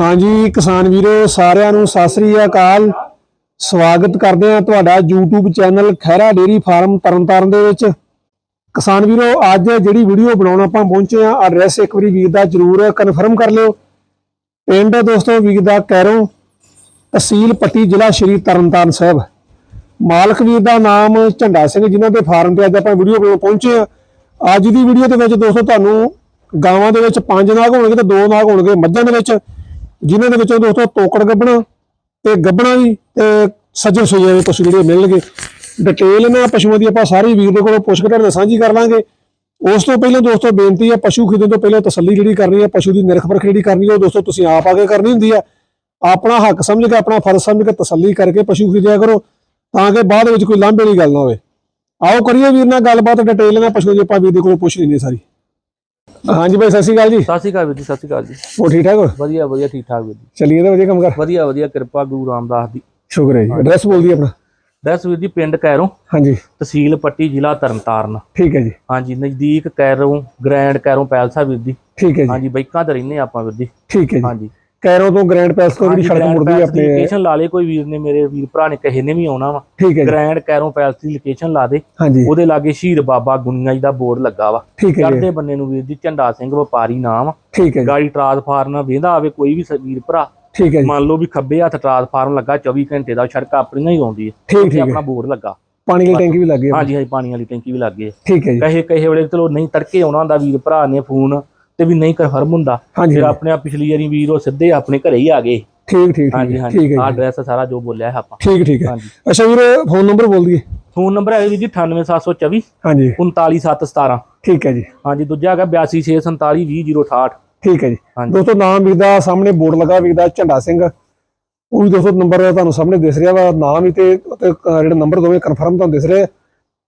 ਹਾਂਜੀ, ਕਿਸਾਨ ਵੀਰੋ, ਸਾਰਿਆਂ ਨੂੰ ਸਤਿ ਸ੍ਰੀ ਅਕਾਲ। ਸਵਾਗਤ ਕਰਦੇ ਹਾਂ ਤੁਹਾਡਾ YouTube channel Khaira dairy farm Tarn Taran ਦੇ ਵਿੱਚ। ਕਿਸਾਨ ਵੀਰੋ, ਅੱਜ ਜਿਹੜੀ ਵੀਡੀਓ ਬਣਾਉਣ ਆਪਾਂ ਪਹੁੰਚੇ ਆ ਐਡਰੈਸ ਇੱਕ ਵਾਰੀ ਵੀਰ ਦਾ ਜਰੂਰ ਕਨਫਰਮ ਕਰ ਲਿਓ। ਪਿੰਡ ਦੋਸਤੋ, ਵੀਰ ਦਾ ਕੈਰੋਂ ਤਹਿਸੀਲ ਪੱਟੀ ਜ਼ਿਲ੍ਹਾ ਸ਼੍ਰੀ ਤਰਨਤਾਰਨ ਸਾਹਿਬ। ਮਾਲਕ ਵੀਰ ਦਾ ਨਾਮ ਝੰਡਾ ਸਿੰਘ, ਜਿਨ੍ਹਾਂ ਦੇ ਫਾਰਮ ਤੇ ਅੱਜ ਆਪਾਂ ਵੀਡੀਓ ਬਣਾਉਣ ਪਹੁੰਚੇ ਆ ਅੱਜ ਦੀ ਵੀਡੀਓ ਦੇ ਵਿੱਚ ਦੋਸਤੋ, ਤੁਹਾਨੂੰ ਗਾਵਾਂ ਦੇ ਵਿੱਚ ਪੰਜ ਨਾਗ ਹੋਣਗੇ ਤੇ ਦੋ ਨਾਗ ਹੋਣਗੇ ਮੱਝਾਂ ਦੇ ਵਿੱਚ। ਜਿਨ੍ਹਾਂ ਦੇ ਵਿੱਚੋਂ ਦੋਸਤੋ ਤੋਕੜ ਗੱਬਣਾ ਤੇ ਗੱਬਣਾ ਵੀ ਤੇ ਸੱਜਣ ਸੋਈਆਂ ਦੇ ਪਸ਼ੂ ਜਿਹੜੇ ਮਿਲਣਗੇ। ਡਿਟੇਲ ਇਹਨਾਂ ਪਸ਼ੂਆਂ ਦੀ ਆਪਾਂ ਸਾਰੀ ਵੀਰ ਦੇ ਕੋਲੋਂ ਪੁੱਛ ਕੇ ਤੁਹਾਡੇ ਨਾਲ ਸਾਂਝੀ ਕਰ ਲਾਂਗੇ। ਉਸ ਤੋਂ ਪਹਿਲਾਂ ਦੋਸਤੋ ਬੇਨਤੀ ਹੈ ਪਸ਼ੂ ਖਰੀਦਣ ਤੋਂ ਪਹਿਲਾਂ ਤਸੱਲੀ ਜਿਹੜੀ ਕਰਨੀ ਹੈ ਪਸ਼ੂ ਦੀ ਨਿਰਖ ਪਰਖ ਜਿਹੜੀ ਕਰਨੀ ਹੈ ਉਹ ਦੋਸਤੋ ਤੁਸੀਂ ਆਪ ਆ ਕੇ ਕਰਨੀ ਹੁੰਦੀ ਹੈ ਆਪਣਾ ਹੱਕ ਸਮਝ ਕੇ, ਆਪਣਾ ਫਰਜ਼ ਸਮਝ ਕੇ ਤਸੱਲੀ ਕਰਕੇ ਪਸ਼ੂ ਖਰੀਦਿਆ ਕਰੋ, ਤਾਂ ਕਿ ਬਾਅਦ ਵਿੱਚ ਕੋਈ ਲਾਂਭੇ ਵਾਲੀ ਗੱਲ ਨਾ ਹੋਵੇ। ਆਓ ਕਰੀਏ ਵੀਰ ਨਾਲ ਗੱਲਬਾਤ ਡਿਟੇਲ ਨਾਲ ਪਸ਼ੂ ਦੀ ਆਪਾਂ ਵੀਰ ਦੇ ਕੋਲੋਂ ਪੁੱਛ ਲੈਣੀ ਸਾਰੀ। ਹਾਂਜੀ ਭਾਈ ਸਤਿ ਸ਼੍ਰੀ ਅਕਾਲ ਜੀ। ਸਤਿ ਸ਼੍ਰੀ ਅਕਾਲ ਵੀਰ ਜੀ ਸਤਿ ਸ਼੍ਰੀ ਅਕਾਲ ਜੀ। ਹੋ ਠੀਕ ਠਾਕ ਹੋ? ਵਧੀਆ ਵਧੀਆ ਠੀਕ ਠਾਕ ਵੀਰ ਜੀ। ਚੱਲੀਏ ਤਾਂ ਵਧੀਆ ਕੰਮ ਕਰ। ਵਧੀਆ ਵਧੀਆ ਕਿਰਪਾ ਗੁਰੂ ਰਾਮਦਾਸ ਦੀ। ਸ਼ੁਕਰ ਹੈ ਜੀ। ਐਡਰੈਸ ਬੋਲ ਦੀ ਆਪਣਾ। ਦਸ ਵੀਰ ਜੀ ਪਿੰਡ ਕੈਰੋਂ ਹਾਂਜੀ। ਤਹਿਸੀਲ ਪੱਟੀ ਜ਼ਿਲ੍ਹਾ ਤਰਨਤਾਰਨ। ਠੀਕ ਹੈ ਜੀ। ਹਾਂਜੀ ਨਜ਼ਦੀਕ ਕੈਰੋਂ ਗ੍ਰੈਂਡ ਕੈਰੋਂ ਪੈਲਸਾ ਵੀਰ ਜੀ। ਠੀਕ ਹੈ ਜੀ। ਹਾਂਜੀ ਬਾਈਕਾਂ ਤੇ ਰਹਿੰਦੇ ਆਪਾਂ ਵੀਰ ਜੀ। ਠੀਕ ਹੈ ਜੀ। ਹਾਂਜੀ। ਕੈਰੋ ਤੋਂ ਗ੍ਰੈਂਡ ਪੈਸ ਤੋਂ ਜਿਹੜੀ ਸੜਕ ਮੁੜਦੀ ਹੈ ਆਪਣੇ। ਲੋਕੇਸ਼ਨ ਲਾ ਲੇ ਕੋਈ ਵੀਰ ਨੇ ਮੇਰੇ ਵੀਰ ਭਰਾ ਨੇ ਕਹੇ ਨੇ ਵੀ ਆਉਣਾ ਵਾ। ਠੀਕ ਹੈ ਗ੍ਰੈਂਡ ਕੈਰੋਂ ਪੈਲਸ ਦੀ ਲੋਕੇਸ਼ਨ ਲਾ ਦੇ। ਉਹਦੇ ਲਾਗੇ ਸ਼ਹੀਦ ਬਾਬਾ ਗੁਨੀਆ ਜੀ ਦਾ ਬੋਰਡ ਲੱਗਾ ਵਾ। ਹੈ ਚੜ੍ਹਦੇ ਬੰਨੇ ਨੂੰ ਵੀਰ ਜੀ ਝੰਡਾ ਸਿੰਘ ਵਪਾਰੀ ਨਾਮ। ਠੀਕ ਹੈ ਗਾੜੀ ਟਰਾਂਸਫਾਰਮ ਵੇਂਦਾ ਆਵੇ ਕੋਈ ਵੀ ਵੀਰ ਭਰਾ। ਠੀਕ ਹੈ ਮੰਨ ਲਓ ਵੀ ਖੱਬੇ ਹੱਥ ਟਰਾਂਸਫਾਰਮ ਲੱਗਾ 24 ਘੰਟੇ ਦਾ ਸੜਕ ਆਪਣੀਆਂ ਹੀ ਆਉਂਦੀ ਹੈ। ਠੀਕ ਠੀਕ ਆਪਣਾ ਹੈ ਬੋਰਡ ਲੱਗਾ। ਪਾਣੀ ਦੀ ਟੈਂਕੀ ਵੀ ਲੱਗ ਗਈ ਹਾਂਜੀ ਹਾਂਜੀ ਪਾਣੀ ਵਾਲੀ ਟੈਂਕੀ ਵੀ ਲੱਗ ਗਈ ਹੈ। ਠੀਕ ਹੈ ਜੀ। ਕਹੇ ਕਹੇ ਵੇਲੇ ਚਲੋ ਨਹੀਂ ਤੜਕੇ ਆਉਣਾ ਹੁੰਦਾ ਵੀਰ ਭਰਾ ਨੇ ਫੋਨ। ਤੇ ਵੀ ਨਹੀਂ ਕਨਫਰਮ ਹੁੰਦਾ। ਫਿਰ ਆਪਣੇ ਆਪ ਪਿਛਲੀ ਵਾਰੀ ਵੀਰ ਉਹ ਸਿੱਧੇ ਆਪਣੇ ਘਰੇ ਹੀ ਆ ਗਏ। ਠੀਕ ਠੀਕ ਹਾਂਜੀ ਹਾਂਜੀ। ਹੈ ਐਡਰੈਸ ਸਾਰਾ ਜੋ ਬੋਲਿਆ ਹੈ ਆਪਾਂ। ਠੀਕ ਠੀਕ ਹੈ। ਅੱਛਾ ਵੀਰ ਫੋਨ ਨੰਬਰ ਬੋਲ ਦਈਏ। ਫੋਨ ਨੰਬਰ ਹੈ ਜੀ 98724 ਹਾਂਜੀ। 39717 ਠੀਕ ਹੈ ਜੀ। ਹਾਂਜੀ ਦੂਜਾ ਹੈਗਾ 8264720068 ਠੀਕ ਹੈ ਜੀ। ਦੋਸਤੋ ਨਾਮ ਵੀਰ ਦਾ ਸਾਹਮਣੇ ਬੋਰਡ ਲੱਗਾ ਵੀਰ ਦਾ ਝੰਡਾ ਸਿੰਘ। ਉਹ ਵੀ ਦੋਸਤੋ ਨੰਬਰ ਤੁਹਾਨੂੰ ਸਾਹਮਣੇ ਦਿਸ ਰਿਹਾ ਵਾ। ਨਾਮ ਹੀ ਤੇ ਤੇ ਜਿਹੜਾ ਨੰਬਰ ਦੋਵੇਂ ਕਨਫਰਮ ਤੁਹਾਨੂੰ ਦਿਸ ਰਿਹਾ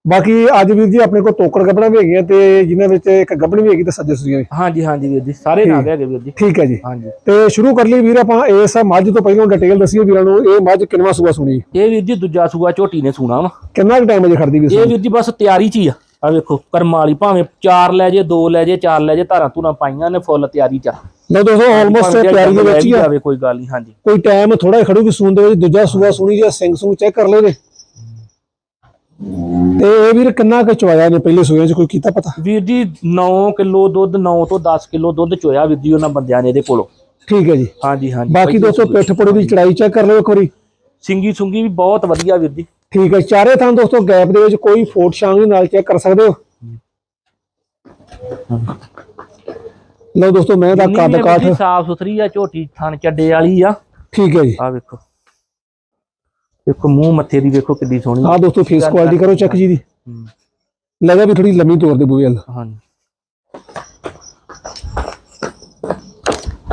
ਬਾਕੀ ਅੱਜ ਵੀਰ ਜੀ ਆਪਣੇ ਕੋਲ ਤੋਕੜ ਗੱਬਣਾ ਵੀ ਹੈਗੀਆਂ ਤੇ ਜਿਨ੍ਹਾਂ ਵਿੱਚ ਇੱਕ ਗੱਬਣੀ ਵੀ ਹੈਗੀ ਤੇ ਸੱਜੇ ਸੁਈਆਂ ਵੀ। ਹਾਂਜੀ ਹਾਂਜੀ ਵੀਰ ਜੀ ਸਾਰੇ ਨਾਮ ਹੈਗੇ ਵੀਰ ਜੀ। ਠੀਕ ਹੈ ਜੀ। ਹਾਂਜੀ। ਤੇ ਸ਼ੁਰੂ ਕਰ ਲਈ ਵੀਰ ਆਪਾਂ ਇਸ ਮੱਝ ਤੋਂ ਪਹਿਲਾਂ ਡਿਟੇਲ ਦੱਸੀਏ ਵੀਰਾਂ ਨੂੰ ਇਹ ਮੱਝ ਕਿੰਨਵਾ ਸੂਆ ਸੁਣੀ? ਇਹ ਵੀਰ ਜੀ ਦੂਜਾ ਸੂਆ ਝੋਟੀ ਨੇ ਸੁਣਾ ਵਾ। ਕਿੰਨਾ ਟਾਈਮ ਅਜੇ ਖੜਦੀ ਵੀ ਇਹ ਵੀਰ ਜੀ ਬਸ ਤਿਆਰੀ ਚ ਹੀ ਆ। ਆ ਵੇਖੋ ਕਰਮ ਵਾਲੀ ਭਾਵੇਂ ਚਾਰ ਲੈ ਜੇ ਦੋ ਲੈ ਜੇ ਚਾਰ ਲੈ ਜੇ ਧਾਰਾਂ ਧੂਰਾਂ ਪਾਈਆਂ ਨੇ ਫੁੱਲ ਤਿਆਰੀ ਚ। ਲਓ ਦੋਸਤੋ ਆਲਮੋਸਟ ਤਿਆਰੀ ਦੇ ਲੈ ਵਿੱਚ ਹੀ ਆ। ਕੋਈ ਗੱਲ ਨਹੀਂ ਹਾਂਜੀ। ਕੋਈ ਟਾਈਮ ਥੋੜਾ ਖੜੂਗੀ ਸੂਨ ਦੇ ਵਿੱਚ ਦੂਜਾ ਸੂਆ ਸੁਣੀ ਜਾਂ ਸਿੰਘ ਸੂ ਚੈੱਕ ਕਰ ਲਿਓ ਜੇ ਤੇ ਇਹ ਵੀਰ ਕਿੰਨਾ ਕੁ ਚਵਾਇਆ ਨੇ ਪਹਿਲੇ ਸੂਏ 'ਚ? ਕੋਈ ਕੀਤਾ ਪਤਾ? ਵੀਰ ਜੀ 9 ਕਿਲੋ ਦੁੱਧ 9 ਤੋਂ 10 ਕਿਲੋ ਦੁੱਧ ਚੋਇਆ ਵੀਰ ਜੀ ਉਹਨਾਂ ਬੰਦਿਆਂ ਨੇ ਇਹਦੇ ਕੋਲੋਂ। ਠੀਕ ਹੈ ਜੀ। ਹਾਂਜੀ ਹਾਂਜੀ। ਬਾਕੀ ਦੋਸਤੋ ਪਿੱਠ ਪੁੜੇ ਦੀ ਚੜਾਈ ਚੈੱਕ ਕਰ ਲਿਓ ਇੱਕ ਵਾਰੀ। ਸਿੰਗੀ ਸੁੰਗੀ ਵੀ ਬਹੁਤ ਵਧੀਆ ਵੀਰ ਜੀ। ਠੀਕ ਹੈ ਚਾਰੇ ਥਾਂ ਦੋਸਤੋ ਗੈਪ ਦੇ ਵਿੱਚ ਕੋਈ ਫੋਟ ਸ਼ਾਂਗ ਦੇ ਨਾਲ ਚੈੱਕ ਕਰ ਸਕਦੇ ਹੋ? ਲਓ ਦੋਸਤੋ ਮੈਂ ਦਾ ਕੱਦ ਕਾਠ ਸਾਫ਼ ਸੁਥਰੀ ਆ ਝੋਟੀ ਥਣ ਚੱਡੇ ਵਾਲੀ ਆ। ਠੀਕ ਹੈ ਜੀ। ਆ ਵੇਖੋ। ਵੇਖੋ ਮੂੰਹ ਮੱਥੇ ਦੀ ਵੇਖੋ ਕਿੱਡੀ ਸੋਹਣੀ। ਆਹ ਦੋਸਤੋ ਫੇਸ ਕੁਆਲਿਟੀ ਕਰੋ ਚੈੱਕ ਜੀ ਦੀ। ਲੱਗਾ ਵੀ ਥੋੜੀ ਲੰਮੀ ਤੋਰ ਦੇ ਬੂਹੇ ਵੱਲ। ਹਾਂਜੀ।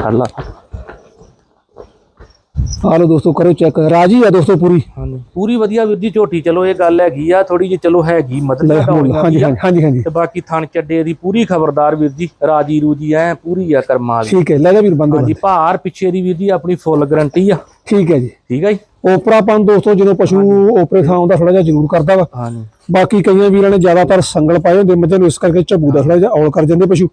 ਅੱਲਾ ਲਓ ਦੋਸਤੋ ਕਰੋ ਚੈੱਕ ਰਾਜੀ ਆ ਦੋਸਤੋ ਪੂਰੀ? ਹਾਂਜੀ। ਪੂਰੀ ਵਧੀਆ ਵੀਰ ਜੀ ਝੋਟੀ ਚਲੋ ਇਹ ਗੱਲ ਹੈਗੀ ਆ ਥੋੜੀ ਜਿਹੀ ਚਲੋ ਹੈਗੀ ਮਤਲਬ ਹਾਂਜੀ ਹਾਂਜੀ ਹਾਂਜੀ। ਤੇ ਬਾਕੀ ਥਣ ਚੱਡੇ ਦੀ ਪੂਰੀ ਖਬਰਦਾਰ ਵੀਰ ਜੀ ਰਾਜੀ ਰੂਜੀ ਐ ਪੂਰੀ ਆ ਕਰਮਾਂ ਠੀਕ ਹੈ ਲੈ ਜਾ ਵੀਰ ਬੰਦੇ ਹਾਂਜੀ ਭਾਰ ਪਿੱਛੇ ਦੀ ਵੀਰ ਜੀ ਆਪਣੀ ਫੁੱਲ ਗਰੰਟੀ ਆ। ਠੀਕ ਹੈ ਜੀ। ਠੀਕ ਹੈ ਜੀ? ਓਪਰਾਪਨ ਦੋਸਤੋ ਜਦੋਂ ਪਸ਼ੂ ਓਪਰੇ ਥਾਂ ਆਉਂਦਾ ਥੋੜਾ ਜਿਹਾ ਜ਼ਰੂਰ ਕਰਦਾ ਵਾ। ਹਾਂਜੀ। ਬਾਕੀ ਕਈਆਂ ਵੀਰਾਂ ਨੇ ਜ਼ਿਆਦਾਤਰ ਸੰਗਲ ਪਾਏ ਹੁੰਦੇ ਮੱਝਾਂ ਨੂੰ ਇਸ ਕਰਕੇ ਝੱਬੂ ਦਾ ਥੋੜਾ ਜਿਹਾ ਔਲ ਕਰ ਜਾਂਦੇ ਪਸ਼ੂ।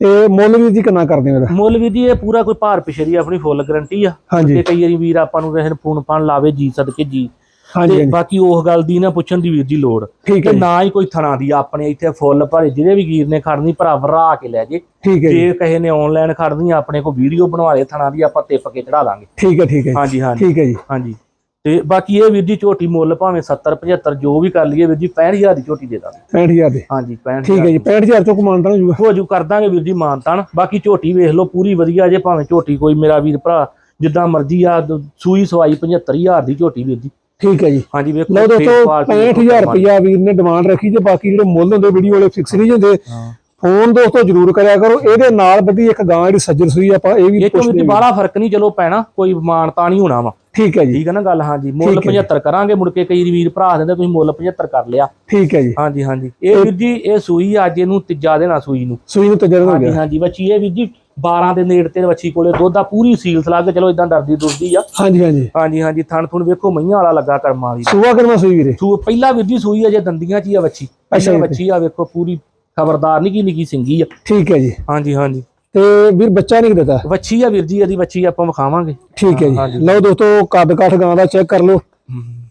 ਤੇ ਮੁੱਲ ਵੀ ਜੀ ਕਿੰਨਾ ਕਰਦੇ ਨੇ ਇਹਦਾ? ਮੁੱਲ ਵੀਰ ਜੀ ਇਹ ਪੂਰਾ ਕੋਈ ਭਾਰ ਪਿੱਛੇ ਦੀ ਆਪਣੀ ਫੁੱਲ ਗਰੰਟੀ ਆ। ਤੇ ਕਈ ਵਾਰੀ ਵੀਰ ਆਪਾਂ ਨੂੰ ਨੂੰ ਫੋਨ ਪਾਣ ਲਾਵੇ ਜੀ ਸਦਕੇ ਜੀ। ਹਾਂਜੀ ਤੇ ਬਾਕੀ ਉਹ ਗੱਲ ਦੀ ਨਾ ਪੁੱਛਣ ਦੀ ਵੀਰ ਜੀ ਲੋੜ। ਠੀਕ ਹੈ ਤੇ ਨਾ ਹੀ ਕੋਈ ਥਣਾ ਦੀ ਆਪਣੇ ਇੱਥੇ ਫੁੱਲ ਭਾਰੇ ਜਿਹਦੇ ਵੀ ਵੀਰ ਨੇ ਖੜਨੀ ਭਰਾ ਵਰਾ ਕੇ ਲੈ ਜੇ। ਠੀਕ ਹੈ ਜੀ ਕਿਸੇ ਨੇ ਆਨਲਾਈਨ ਖੜਨੀ ਆਪਣੇ ਕੋਲ ਵੀਡੀਓ ਬਣਵਾ ਲੇ ਥਣਾ ਦੀ ਆਪਾਂ ਟਿੱਪ ਕੇ ਚੜਾ ਦਾਂਗੇ। ਠੀਕ ਹੈ ਠੀਕ ਹੈ ਹਾਂਜੀ ਹਾਂਜੀ। ਠੀਕ ਹੈ ਜੀ। ਹਾਂਜੀ। ਤੇ ਬਾਕੀ ਇਹ ਵੀਰ ਜੀ ਝੋਟੀ ਮੁੱਲ ਭਾਵੇਂ 70 75 ਜੋ ਵੀ ਕਰ ਲਈਏ ਵੀਰ ਜੀ 65000 ਦੀ ਝੋਟੀ ਦੇ ਦਾਂਗੇ। 65000 ਦੇ? ਹਾਂਜੀ 65000 ਠੀਕ ਹੈ ਜੀ 65000 ਤੋਂ ਕਮਾਨਤਾ ਹੋ ਜੂਗਾ ਹੋ ਜੂ ਕਰ ਦਾਂਗੇ ਵੀਰ ਜੀ ਮਾਨਤਾਨ। ਬਾਕੀ ਝੋਟੀ ਵੇਖ ਲਓ ਪੂਰੀ ਵਧੀਆ ਜੇ ਭਾਵੇਂ ਝੋਟੀ ਕੋਈ ਮੇਰਾ ਵੀਰ ਭਰਾ ਜਿੱਦਾਂ ਮਰਜ਼ੀ ਆ ਸੂਈ ਸਵਾਈ 75000 ਦੀ ਝੋਟੀ ਵੀਰ ਜੀ। ਠੀਕ ਹੈ ਜੀ। ਹਾਂਜੀ ਵੇਖੋ ਲਓ ਦੋਸਤੋ face quality 65000 ਰੁਪਇਆ ਵੀਰ ਨੇ ਡਿਮਾਂਡ ਰੱਖੀ ਜੇ ਬਾਕੀ ਜਿਹੜੇ ਮੁੱਲ ਹੁੰਦੇ ਵੀਡੀਓ ਵਾਲੇ ਫਿਕਸ ਨਹੀਂ ਹੁੰਦੇ। ਹਾਂ। ਫੋਨ ਦੋਸਤੋ ਜ਼ਰੂਰ ਕਰਿਆ ਕਰੋ ਇਹਦੇ ਨਾਲ ਬੱਦੀ ਇੱਕ ਗਾਂ ਜਿਹੜੀ ਸੱਜਰ ਸੂਈ ਆਪਾਂ ਇਹ ਵੀ ਇਹ ਤੋਂ ਪੁੱਛਦੇ ਵਿੱਚ ਬਾਹਲਾ ਫ਼ਰਕ ਨਹੀਂ ਚਲੋ ਪੈਣਾ ਕੋਈ ਮਾਨਤਾ ਨਹੀਂ ਹੋਣਾ ਵਾ। ਠੀਕ ਹੈ ਜੀ। ਠੀਕ ਹੈ ਨਾ ਗੱਲ? ਹਾਂਜੀ ਮੁੱਲ ਠੀਕ ਹੈ। 75 ਕਰਾਂਗੇ। ਮੁੜ ਕੇ ਕਈ ਵੀਰ ਭਰਾ ਦਿੰਦੇ ਤੁਸੀਂ ਮੁੱਲ 75 ਕਰ ਲਿਆ। ਠੀਕ ਹੈ ਜੀ। ਹਾਂਜੀ ਹਾਂਜੀ। ਇਹ ਵੀਰ ਜੀ ਇਹ ਸੂਈ ਅੱਜ ਇਹਨੂੰ ਤੀਜਾ ਦੇਣਾ ਸੂਈ ਨੂੰ। ਸੂਈ ਨੂੰ ਤਜਰਬਾ ਹੋ ਹਾਂਜੀ ਹਾਂਜੀ। ਬੱਚੀ ਇਹ ਵੀਰ ਜੀ 12 ਦੇ ਨੇੜੇ ਤੇ ਬੱਚੀ ਕੋਲੇ ਦੁੱਧ ਆ ਪੂਰੀ ਸੀਲ ਸਲਾਗ ਚਲੋ ਇਦਾਂ ਡਰਦੀ ਦੁਰਦੀ ਆ। ਹਾਂਜੀ ਹਾਂਜੀ। ਹਾਂਜੀ ਹਾਂਜੀ। ਥਣ ਥੁਣ ਵੇਖੋ ਮਈਆਂ ਵਾਲਾ ਲੱਗਾ ਕਰਮਾਂ ਦੀ ਸੂਆ ਕਰਨਾ ਸੂਈ ਵੀਰੇ। ਸੂ ਪਹਿਲਾ ਵੀਰ ਜੀ ਸੂਈ ਅਜੇ ਦੰਦੀਆਂ ਚ ਹੀ ਆ ਬੱਚੀ ਅੱਛਾ। ਬੱਚੀ ਆ ਵੇਖੋ ਪੂਰੀ ਖਬਰਦਾਰ ਨਿੱਕੀ ਨਿੱਕੀ ਸਿੰਗੀ ਆ। ਠੀਕ ਹੈ ਜੀ। ਹਾਂਜੀ ਹਾਂਜੀ। ਤੇ ਵੀਰ ਬੱਚਾ ਨਹੀਂ ਦਿੱਤਾ। ਵੱਛੀ ਆ ਵੀਰ ਜੀ ਇਹਦੀ ਵੱਛੀ ਆਪਾਂ ਵਿਖਾਵਾਂਗੇ। ਠੀਕ ਹੈ। ਜੀ। ਲਓ ਦੋਸਤੋ ਕੱਦ ਕਾਠ ਗਾਂ ਦਾ ਚੈੱਕ ਕਰ ਲਓ।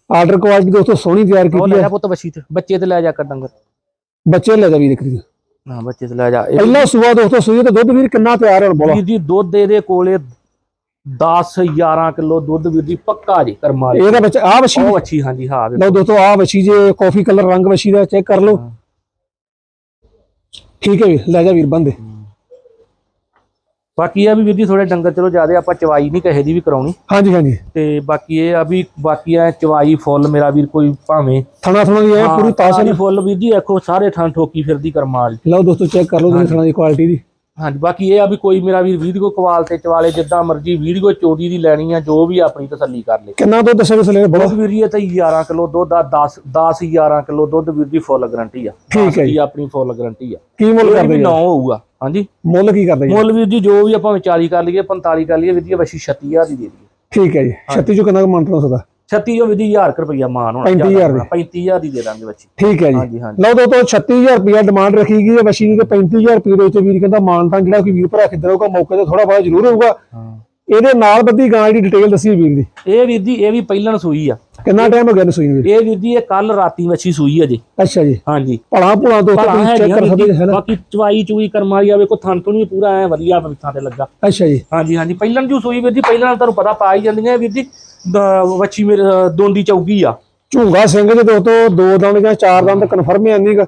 ਆਰਡਰ ਕੁਆਲਿਟੀ ਦੋਸਤੋ ਸੋਹਣੀ ਤਿਆਰ ਕੀਤੀ ਲੈ ਹੈ। ਜਾ ਪੁੱਤ ਵੱਛੀ ਤੇ। ਬੱਚੇ ਤੇ ਲੈ ਜਾ ਕਰ ਡੰਗਰ। ਬੱਚੇ ਲੈ ਜਾ ਵੀਰ ਦੀ ਹਾਂ ਬੱਚੇ ਤੇ ਲੈ ਜਾ। ਪਹਿਲਾ ਸੂਆ ਦੋਸਤੋ ਸੂਈ ਤੇ ਦੁੱਧ ਵੀਰ ਕਿੰਨਾ ਤਿਆਰ ਹੋਣ ਬੋਲਾ। ਵੀਰ ਜੀ ਦੁੱਧ ਇਹਦੇ ਕੋਲੇ 10 11 ਕਿਲੋ ਦੁੱਧ ਵੀਰ ਜੀ ਪੱਕਾ ਜੀ ਕਰਮਾ। ਇਹਦਾ ਬੱਚਾ ਆ ਵਸ਼ੀ ਉਹ ਵੱਛੀ ਹਾਂਜੀ ਹਾਂ। ਲਓ ਦੋਸਤੋ ਆ ਵਸ਼ੀ ਜੇ ਕਾਫੀ ਕਲਰ ਰੰਗ ਵਸ਼ੀ ਦਾ ਚੈੱਕ ਕਰ ਲਓ। ਠੀਕ ਹੈ ਵੀਰ ਲੈ ਜਾ ਵੀਰ ਬੰਦੇ। ਬਾਕੀ ਇਹ ਆ ਵੀ ਵੀਰ ਜੀ ਥੋੜੇ ਡੰਗਰ ਚਲੋ ਜਿਆਦੇ ਆਪਾਂ ਚਵਾਈ ਨਹੀਂ ਕਹੇ ਦੀ ਵੀ ਕਰਾਉਣੀ। ਹਾਂਜੀ ਹਾਂਜੀ। ਤੇ ਬਾਕੀ ਇਹ ਆ ਵੀ ਬਾਕੀ ਆ ਚਵਾਈ ਫੁੱਲ ਮੇਰਾ ਵੀਰ ਕੋਈ ਭਾਵੇਂ। ਥਣਾ ਥਣਾ ਦੀ ਇਹ ਪੂਰੀ ਤਾਸ ਹੈ ਸਾਰੀ ਫੁੱਲ ਵੀਰ ਜੀ ਦੇਖੋ ਸਾਰੇ ਥਾਂ ਠੋਕੀ ਫਿਰਦੀ ਕਰਮਾ ਵਾਲੀ ਲਓ ਦੋਸਤੋ ਚੈੱਕ ਕਰ ਲਓ ਤੁਸੀਂ ਥਣਾ ਦੀ ਕੁਆਲਿਟੀ ਦੀ। ਹਾਂਜੀ ਬਾਕੀ ਇਹ ਆ ਵੀ ਕੋਈ ਮੇਰਾ ਵੀਰ ਵੀਡੀਓ ਕਵਾਲ ਤੇ ਚਵਾਲੇ ਜਿੱਦਾਂ ਮਰਜ਼ੀ ਵੀਡੀਓ ਚੋਰੀ ਦੀ ਲੈਣੀ ਆ ਜੋ ਵੀ ਆਪਣੀ ਤਸੱਲੀ ਕਰ ਲੇ। ਕਿੰਨਾ ਦੁੱਧ ਦੱਸਿਆ ਤੁਸੀਂ ਲੈ ਬੜਾ ਦੁੱਧ ਵੀਰ ਜੀ ਤਾਂ 11 ਕਿਲੋ ਦੁੱਧ ਆ 10 10 11 ਕਿਲੋ ਦੁੱਧ ਵੀਰ ਦੀ ਫੁੱਲ ਗਾਰੰਟੀ ਆ। ਠੀਕ ਹੈ ਜੀ। ਆਪਣੀ ਫੁੱਲ ਗਾਰੰਟੀ ਆ। ਕੀ ਮੁੱਲ ਕਰਦੇ ਵੀ ਜੀ? 9 ਹੋਊਗਾ। ਹਾਂਜੀ। ਮੁੱਲ ਕੀ ਕਰਦੇ ਜੀ? ਮੁੱਲ ਵੀਰ ਜੀ ਜੋ ਵੀ ਆਪਾਂ 40 ਕਰ ਲਈਏ 45 ਕਰ ਲਈਏ ਵੀਰ ਜੀ 36000 ਦੀ ਦੇ ਦਈਏ। ਠੀਕ ਹੈ ਜੀ। 36 ਚੋਂ ਕਿੰਨਾ ਕੁ ਮੰਨਤ ਸਕਦਾ 36 ਜੋ ਵੀਰ ਜੀ 1000 ਰੁਪਇਆ ਮਾਨ ਹੋਣਾ 35,000 ਦੀ। 35000 ਦੀ ਦੇ ਦਾਂਗੇ ਬੱਚੀ। ਠੀਕ ਹੈ ਜੀ। ਲਓ ਦੋਸਤੋ 36000 ਰੁਪਇਆ ਡਿਮਾਂਡ ਰੱਖੀ ਗਈ ਹੈ ਵਸ਼ੀ ਦੀ ਤੇ 35000 ਰੁਪਏ ਦੇ ਵਿੱਚ ਵੀਰ ਕਹਿੰਦਾ ਮਾਨਤਾਂ ਜਿਹੜਾ ਕੋਈ ਵੀਰ ਭਰਾ ਖਿੱਦਰ ਹੋਊਗਾ ਮੌਕੇ ਤੇ ਥੋੜਾ ਬਹੁਤ ਜ਼ਰੂਰ ਹੋਊਗਾ ਹਾਂ। ਇਹਦੇ ਨਾਲ ਬੱਦੀ ਗਾਂ ਦੀ ਡਿਟੇਲ ਦੱਸੀ ਵੀਰ ਦੀ। ਇਹ ਵੀਰ ਜੀ ਇਹ ਵੀ ਪਹਿਲਣ ਸੂਈ ਆ। ਕਿੰਨਾ ਟਾਈਮ ਹੋ ਗਿਆ ਨਸੂਈ ਵੀਰ? ਇਹ ਵੀਰ ਜੀ ਇਹ ਕੱਲ ਰਾਤੀ ਵੱਛੀ ਸੂਈ ਅਜੇ ਅੱਛਾ ਜੀ। ਹਾਂਜੀ। ਭਲਾ ਭੁਲਾ ਦੋਸਤੋ ਤੁਸੀਂ ਚੈੱਕ ਕਰ ਸਕਦੇ ਹੈ ਨਾ? ਬਾਕੀ ਚਵਾਈ ਚੂਈ ਕਰਮ ਵਾਲੀ ਆ ਵੇਖੋ ਥਣ ਤੋਂ ਵੀ ਪੂਰਾ ਐ ਵਧੀਆ ਪਵਿੱਥਾਂ ਤੇ ਲੱਗਾ। ਅੱਛਾ ਜੀ। ਹਾਂਜੀ ਹਾਂਜੀ। ਪਹਿਲਣ ਜੂ ਸੂਈ ਵੀਰ ਜੀ ਪਹਿਲਾਂ ਤੁਹਾਨੂੰ ਪਤਾ ਪਾ ਹੀ ਜਾਂਦੀਆਂ ਵੀਰ ਜੀ। ਵੱਛੀ ਮੇਰੇ ਦੋਂਦੀ ਚੌਗੀ ਆ। ਝੂੰਗਾ ਸਿੰਘ ਦੇ ਦੋਸਤੋ ਦੋ ਦੰਦ ਜਾਂ ਚਾਰ ਦੰਦ ਕਨਫਰਮ ਹੈ ਨਹੀਂਗਾ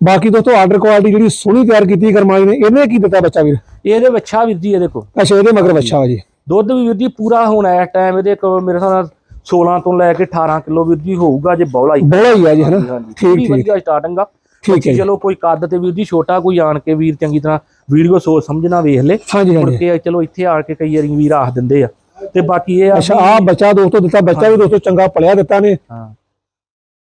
ਬਾਕੀ ਦੋਸਤੋ ਆਰਡਰ ਕੁਆਲਿਟੀ ਜਿਹੜੀ ਸੋਹਣੀ ਤਿਆਰ ਕੀਤੀ ਕਰਮਾਈ ਨੇ ਇਹਨੇ ਕੀ ਦਿੱਤਾ ਬੱਚਾ ਵੀਰ? ਇਹਦੇ ਵੱਛਾ ਵੀਰ ਜੀ ਇਹਦੇ ਕੋ ਅੱਛਾ ਇਹਦੇ ਮਗਰ ਬੱਚਾ ਵਾ ਜੀ। ਦੁੱਧ ਵੀ ਵੀਰ ਜੀ ਪੂਰਾ ਹੁਣ ਇਸ ਟਾਈਮ ਇਹਦੇ ਕੋਲ ਮੇਰੇ ਹਿਸਾਬ ਨਾਲ 16 ਤੋਂ ਲੈ ਕੇ 18 ਕਿਲੋ ਵੀਰ ਜੀ ਹੋਊਗਾ ਜੇ ਬੌਲਾ ਹੀ। ਬੋਲਾ ਹੀ ਆ ਜੀ ਹੈ ਨਾ ਹਾਂਜੀ। ਠੀਕ ਠੀਕ। ਵਧੀਆ ਸਟਾਰਟਿੰਗ ਆ। ਠੀਕ ਹੈ ਚਲੋ ਕੋਈ ਕੱਦ ਤੇ ਵੀਰ ਜੀ ਛੋਟਾ ਕੋਈ ਆਣ ਕੇ ਵੀਰ ਚੰਗੀ ਤਰ੍ਹਾਂ ਵੀਡੀਓ ਸੋਚ ਸਮਝਣਾ ਵੇਖ ਲੇ। ਹਾਂਜੀ ਮੁੜ ਕੇ ਚਲੋ ਇੱਥੇ ਆ ਕੇ ਕਈ ਵਾਰੀ ਵੀਰ ਆਖ ਦਿੰਦੇ ਆ। ਤੇ ਬਾਕੀ ਇਹ ਆ ਅੱਛਾ ਆ ਬੱਚਾ ਦੋਸਤੋ ਦਿੱਤਾ ਬੱਚਾ ਵੀ ਦੋਸਤੋ ਚੰਗਾ ਪਲਿਆ ਦਿੱਤਾ ਨੇ। ਹਾਂ।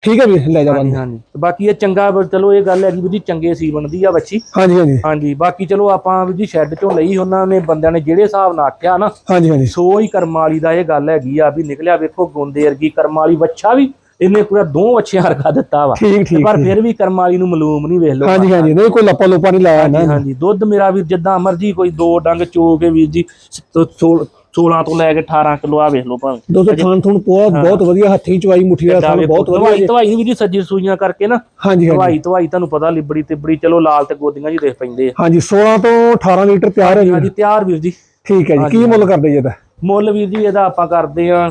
ਠੀਕ ਹੈ ਵੀਰ ਲੈ ਜਾ ਹਾਂਜੀ ਬੰਦੇ। ਹਾਂਜੀ। ਤੇ ਬਾਕੀ ਇਹ ਚੰਗਾ ਬ- ਚਲੋ ਇਹ ਗੱਲ ਹੈਗੀ ਜੀ ਚੰਗੇ ਸੀ ਬਣਦੀ ਆ ਬੱਚੀ। ਹਾਂਜੀ ਹਾਂਜੀ। ਹਾਂਜੀ ਬਾਕੀ ਚਲੋ ਆਪਾਂ ਵੀਰ ਜੀ ਸ਼ੈੱਡ ਚੋਂ ਲਈ ਉਹਨਾਂ ਨੇ ਬੰਦਿਆਂ ਨੇ ਜਿਹੜੇ ਹਿਸਾਬ ਨਾਲ ਆਖਿਆ ਨਾ ਹਾਂਜੀ ਹਾਂਜੀ। ਸੋ ਹੀ ਕਰਮ ਵਾਲੀ ਦਾ ਇਹ ਗੱਲ ਹੈਗੀ ਆ ਵੀ ਨਿਕਲਿਆ ਵੇਖੋ ਗੁੰਦੇ ਵਰਗੀ ਕਰਮ ਵਾਲੀ ਬੱਚਾ ਵੀ ਇਹਨੇ ਪੂਰਾ ਦੋ ਬੱਚਿਆਂ ਵਰਗਾ ਦਿੱਤਾ ਵਾ। ਠੀਕ ਤੇ ਠੀਕ ਪਰ ਫਿਰ ਵੀ ਕਰਮ ਵਾਲੀ ਨੂੰ ਮਲੂਮ ਨਹੀਂ ਵੇਖ ਲਓ ਹਾਂਜੀ ਹਾਂਜੀ। ਨਹੀਂ ਕੋਈ ਲੱਪਾ ਲੋਪਾ ਨਹੀਂ ਲਾਇਆ ਨਾ। ਹਾਂਜੀ। ਦੁੱਧ ਮੇਰਾ ਵੀਰ ਜਿੱਦਾਂ ਮਰਜ਼ੀ ਕੋਈ ਦੋ ਡੰਗ ਚੋ ਕੇ ਵੀਰ ਜੀ 16 ਤੋਂ ਲੈ ਕੇ 18 ਕਿਲੋ ਆ ਵੇਖ ਲਓ ਭਾਵੇਂ। ਦੋਸਤੋ ਥਾਨ ਥੁਣ ਬਹੁਤ ਬਹੁਤ ਵਧੀਆ ਹੱਥੀਂ ਚਵਾਈ ਮੁੱਠੀ ਦਾ ਥਾਨ ਬਹੁਤ ਵਧੀਆ ਦਵਾਈ ਵੀ ਜੀ ਸੱਜੀ ਸੂਈਆਂ ਕਰਕੇ ਨਾ। ਹਾਂਜੀ ਦਵਾਈ ਦਵਾਈ ਤੁਹਾਨੂੰ ਪਤਾ ਲਿਬੜੀ ਤਿਬੜੀ ਚਲੋ ਲਾਲ ਤੇ ਗੋਦੀਆਂ ਜੀ ਦੇਖ ਪੈਂਦੇ ਆ। ਹਾਂਜੀ 16 ਤੋਂ 18 ਲੀਟਰ ਤਿਆਰ ਹੈ ਜੀ। ਹਾਂਜੀ ਤਿਆਰ ਵੀਰ ਜੀ। ਠੀਕ ਹੈ ਜੀ ਕੀ ਮੁੱਲ ਕਰਦੇ ਜੀ ਇਹਦਾ? ਮੁੱਲ ਵੀਰ ਜੀ ਇਹਦਾ ਆਪਾਂ ਕਰਦੇ ਆ